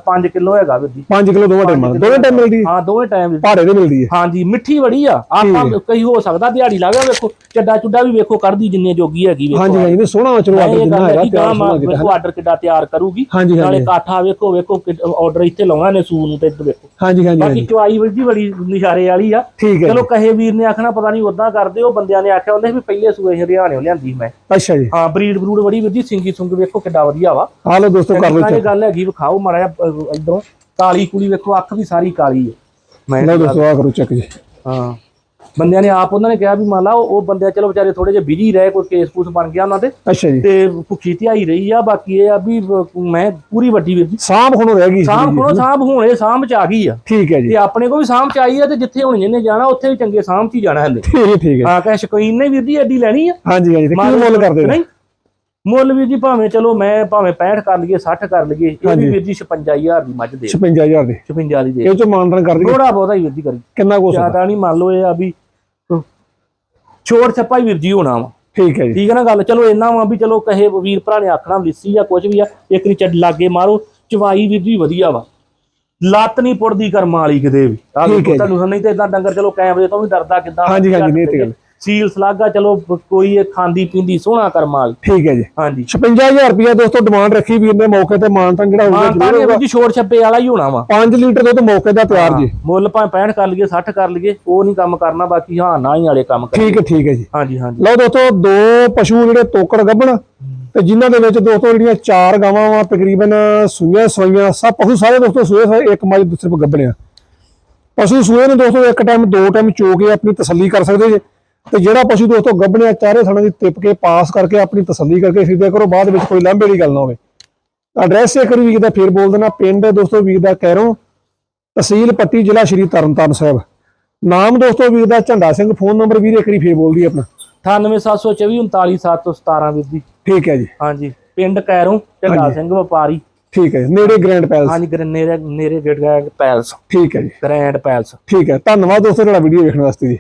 5 ਕਿਲੋ ਹੈਗਾ ਵੀਰ ਜੀ। 5 ਕਿਲੋ ਦੋਵਾਂ ਟਾਈਮਾਂ ਦੋਵੇਂ ਟਾਈਮ ਮਿਲਦੀ ਹੈ। ਹਾਂ ਦੋਵੇਂ ਟਾਈਮ ਪਹਾੜੇ ਤੇ ਮਿਲਦੀ ਹੈ। ਹਾਂਜੀ ਮਿੱਠੀ ਬੜੀ ਆ। ਆਪਾਂ ਕਈ ਹੋ ਸਕਦਾ ਦਿਹਾੜੀ ਲੱਗਾ ਵੇਖੋ ਚੱਡਾ ਚੁੱਡਾ ਵੀ ਵੇਖੋ ਕੱਢਦੀ ਜਿੰਨੇ ਜੋਗੀ ਹੈਗੀ ਵੇਖੋ। ਹਾਂਜੀ ਹਾਂਜੀ ਸੋਹਣਾ ਚਲੋ ਆਰਡਰ ਜਿੰਨਾ ਹੈਗਾ ਤਿਆਰ ਸੋਹਣਾ ਕੀਤਾ। ਵੇਖੋ ਆਰਡਰ ਕਿੱਡਾ ਤਿਆਰ ਕਰੂਗੀ। ਨਾਲੇ ਕਾਠਾ ਵੇਖੋ ਵੇਖੋ ਆਰਡਰ ਇੱਥੇ ਲਾਉਣਾ ਨੇ ਸੂ ਨੂੰ ਤੇ ਇੱਧਰ ਵੇਖੋ। ਹਾਂਜੀ ਹਾਂਜੀ ਬਾਕੀ ਚੁਆਈ ਵੀਰ ਜੀ ਬੜੀ ਨਿਸ਼ਾਰੇ ਵਾਲੀ ਆ। ਚਲੋ ਕਹੇ ਵੀਰ ਨੇ ਆਖਣਾ ਪਤਾ ਨਹੀਂ ਉਦਾਂ ਕਰਦੇ ਉਹ ਬੰਦਿਆਂ ਨੇ ਆਖਿਆ ਉਹਨੇ ਵੀ ਪਹਿਲੇ ਸੂਏ ਹਰਿਆਣੇ ਲਿਆਂਦੀ ਮੈਂ। ਅੱਛਾ ਜੀ। ਹਾਂ ਬਰੀਡ ਬਰੂਡ ਬੜੀ ਵੀਰ ਜੀ ਸਿੰਗੀ ਸੁੰਗ ਵੇਖੋ ਕਿੱਡਾ ਵਧੀਆ ਵਾ। ਆ ਲਓ ਦੋਸਤੋ ਕਰ ਲਓ ਚੈੱਕ ਗੱਲ ਹੈਗੀ ਵਿਖਾਓ ਮਾੜਾ ਜਿਹਾ ਇਧਰੋਂ। ਕਾਲੀ ਕੁਲੀ ਵੇਖੋ ਅੱਖ ਵੀ ਸਾਰੀ ਕਾਲੀ ਹੈ। ਮੈਂ ਲਓ ਦੋਸਤੋ ਆ ਕਰੋ ਚੈੱਕ ਜੀ। ਹਾਂ। ਬੰਦਿਆਂ ਨੇ ਆਪ ਉਹਨਾਂ ਨੇ ਕਿਹਾ ਵੀ ਮੰਨ ਲਾ ਉਹ ਬੰਦੇ ਚਲੋ ਵਿਚਾਰੇ ਥੋੜੇ ਜਿਹਾ ਬਿਜ਼ੀ ਰਹੇ ਕੋਈ ਕੇਸ ਕੂਸ ਬਣ ਗਿਆ ਉਹਨਾਂ ਦੇ। ਅੱਛਾ ਜੀ। ਤੇ ਭੁੱਖੀ ਧਿਆਈ ਰਹੀ ਆ ਬਾਕੀ ਇਹ ਆ ਵੀ ਮੈਂ ਪੂਰੀ ਵੱਡੀ ਵੀਰ ਜੀ। ਸਾਂਭ ਹੁਣ ਰਹਿ ਗਈ ਸਾਂਭ। ਕੋਲੋਂ ਸਾਂਭ ਹੋਣੇ ਸਾਂਭ ਚ ਆ ਗਈ ਆ। ਠੀਕ ਹੈ ਜੀ। ਤੇ ਆਪਣੇ ਕੋ ਵੀ ਸਾਂਭ ਚ ਆਈ ਆ ਤੇ ਜਿੱਥੇ ਹੁਣ ਜਿਹਨੇ ਜਾਣਾ ਉੱਥੇ ਵੀ ਚੰਗੇ ਸਾਂਭ ਚ ਹੀ ਜਾਣਾ ਹਲੇ। ਠੀਕ ਹੈ ਠੀਕ ਹੈ। ਹਾਂ ਕਹੇ ਸ਼ਕੀਨ ਨੇ ਵੀਰ ਜੀ ਐਡੀ ਲੈਣੀ ਆ। ਹਾਂਜੀ ਹਾਂਜੀ ਤੇ ਕੀ ਮੁੱਲ ਕਰਦੇ ਨੇ? ਮੁੱਲ ਵੀਰ ਜੀ ਭਾਵੇਂ ਚਲੋ ਮੈਂ ਭਾਵੇਂ 65 ਕਰ ਲਈਏ 60 ਕਰ ਲਈਏ ਇਹ। ਵੀ ਵੀਰ ਜੀ 56000 ਦੀ ਮੱਝ ਦੇ 56000 ਦੇ। 56 ਦੀ ਦੇ। ਇਹ ਚੋਂ ਮਾਨਤਨ ਕਰ ਦਈਏ। ਥੋੜਾ ਬਹੁਤਾ ਹੀ ਵੀਰ ਜੀ ਕਰੀ। ਕਿੰਨਾ ਕੁ ਜ਼ਿਆਦਾ ਨਹੀਂ ਮੰਨ ਲਓ ਇਹ ਆ ਵੀ ਛੋੜ ਛੱਪਾ ਹੀ ਵੀਰ ਜੀ ਹੋਣਾ ਵਾ। ਠੀਕ ਹੈ ਜੀ। ਠੀਕ ਹੈ ਨਾ ਗੱਲ? ਚਲੋ ਇੰਨਾ ਵਾ ਵੀ ਚਲੋ ਕਹੇ ਵੀਰ ਭਰਾ ਨੇ ਆਖਣਾ ਲਿੱਸੀ ਜਾਂ ਕੁਝ ਵੀ ਆ ਇੱਕ ਨਹੀਂ ਚੱਡ ਲਾਗੇ ਮਾਰੋ। ਚਵਾਈ ਵੀਰ ਜੀ ਵਧੀਆ ਵਾ। ਲੱਤ ਨਹੀਂ ਪੁੱਟਦੀ ਕਰਮਾਂ ਵਾਲੀ ਕਿਤੇ ਵੀ। ਆਹ ਦੇਖੋ। ਤੁਹਾਨੂੰ ਨਹੀਂ ਤੇ ਇਦਾਂ ਡੰਗਰ ਚਲੋ ਕੈਮਰੇ ਤੋਂ ਵੀ ਡਰਦਾ ਕਿਦਾਂ। ਹਾਂਜੀ, ਹਾਂਜੀ, ਨਹੀਂ ਤੇ ਗੱਲ। ਸੀਲ ਸਲਾਗਾ ਚਲੋ ਕੋਈ ਇਹ ਖਾਂਦੀ ਪੀਂਦੀ ਸੋਹਣਾ ਕਰਮਾਂ ਵਾਲੀ ਠੀਕ ਹੈ ਜੀ। ਹਾਂਜੀ। 56000 ਰੁਪਇਆ ਦੋਸਤੋ ਡਿਮਾਂਡ ਰੱਖੀ ਵੀਰ ਨੇ ਮੌਕੇ ਤੇ ਮਾਨਤਨ ਜਿਹੜਾ ਹੋਊਗਾ ਹਾਂ ਤਾਂ ਜ਼ਰੂਰ ਇਹ ਹੋਊਗਾ। ਵੀਰ ਜੀ ਛੋੜ ਛੱਪੇ ਵਾਲਾ ਹੀ ਹੋਣਾ ਵਾ। 5 ਲੀਟਰ ਦੁੱਧ ਮੌਕੇ ਦਾ ਤਿਆਰ ਜੀ। ਮੁੱਲ ਭਾਵੇਂ 65 ਕਰ ਲਈਏ 60 ਕਰ ਲਈਏ ਉਹ ਨਹੀਂ ਕੰਮ ਕਰਨਾ ਬਾਕੀ ਹਾਂ ਨਾ ਹੀ ਵਾਲੇ ਕੰਮ ਕਰ ਠੀਕ ਹੈ ਠੀਕ ਹੈ ਜੀ। ਹਾਂਜੀ ਹਾਂਜੀ। ਲਓ ਦੋਸਤੋ ਦੋ ਪਸ਼ੂ ਜਿਹੜੇ ਤੋਕੜ ਗੱਭਣ ਤੇ ਜਿਨ੍ਹਾਂ ਦੇ ਵਿੱਚ ਦੋਸਤੋ ਜਿਹੜੀਆਂ ਚਾਰ ਗਾਵਾਂ ਵਾ ਤਕਰੀਬਨ ਸੂਈਆਂ ਸਵਾਈਆਂ ਸਭ ਪਸ਼ੂ ਸਾਰੇ ਦੋਸਤੋ ਸੂਏ ਸਵਾਏ ਇੱਕ ਮੱਝ ਸਿਰਫ ਗੱਭਣਿਆ। ਪਸ਼ੂ ਸੂਏ ਨੂੰ ਦੋਸਤੋ ਇੱਕ ਟਾਈਮ ਦੋ ਟਾਈਮ ਚੋ ਕੇ ਆਪਣੀ ਤਸੱਲੀ ਕਰ ਸਕਦੇ ਜੇ। ਤੇ ਜਿਹੜਾ ਪਸ਼ੂ ਦੋਸਤੋ ਗੱਭਣਿਆ ਚਾਰੇ ਥਣਾ ਦੀ ਤਿਪ ਕੇ ਪਾਸ ਕਰਕੇ ਆਪਣੀ ਤਸੱਲੀ ਕਰਕੇ ਖਰੀਦਿਆ ਕਰੋ ਬਾਅਦ ਵਿੱਚ ਕੋਈ ਲਾਂਭੇ ਦੀ ਗੱਲ ਨਾ ਹੋਵੇ। ਐਡਰੈਸ ਇੱਕ ਵਾਰੀ ਵੀਰ ਦਾ ਫੇਰ ਬੋਲ ਦੇਣਾ ਪਿੰਡ ਹੈ ਦੋਸਤੋ ਵੀਰ ਦਾ ਕੈਰੋਂ ਤਹਿਸੀਲ ਪੱਟੀ ਜ਼ਿਲ੍ਹਾ ਸ਼੍ਰੀ ਤਰਨਤਾਰਨ ਸਾਹਿਬ। ਨਾਮ ਦੋਸਤੋ ਵੀਰ ਦਾ ਝੰਡਾ ਸਿੰਘ ਫੋਨ ਨੰਬਰ ਵੀਰ ਇੱਕ ਵਾਰੀ ਫੇਰ ਬੋਲ ਦੀ ਆਪਣਾ 98724 39717 ਵੀਰ ਜੀ। ਠੀਕ ਹੈ ਜੀ। ਹਾਂਜੀ ਪਿੰਡ ਕੈਰੋਂ ਝੰਡਾ ਸਿੰਘ ਵਪਾਰੀ। ਠੀਕ ਹੈ ਨੇੜੇ ਗ੍ਰੈਂਡ ਪੈਲਸ ਹਾਂਜੀ ਗਰ ਨੇਰੇ ਨੇਰੇ ਗੇਟ ਪੈਲਸ ਠੀਕ ਹੈ ਜੀ। ਗ੍ਰੈਂਡ ਪੈਲਸ ਠੀਕ ਹੈ ਧੰਨਵਾਦ ਦੋਸਤੋ ਤੁਹਾਡਾ ਵੀਡੀਓ ਵੇਖਣ ਵਾਸਤੇ ਜੀ।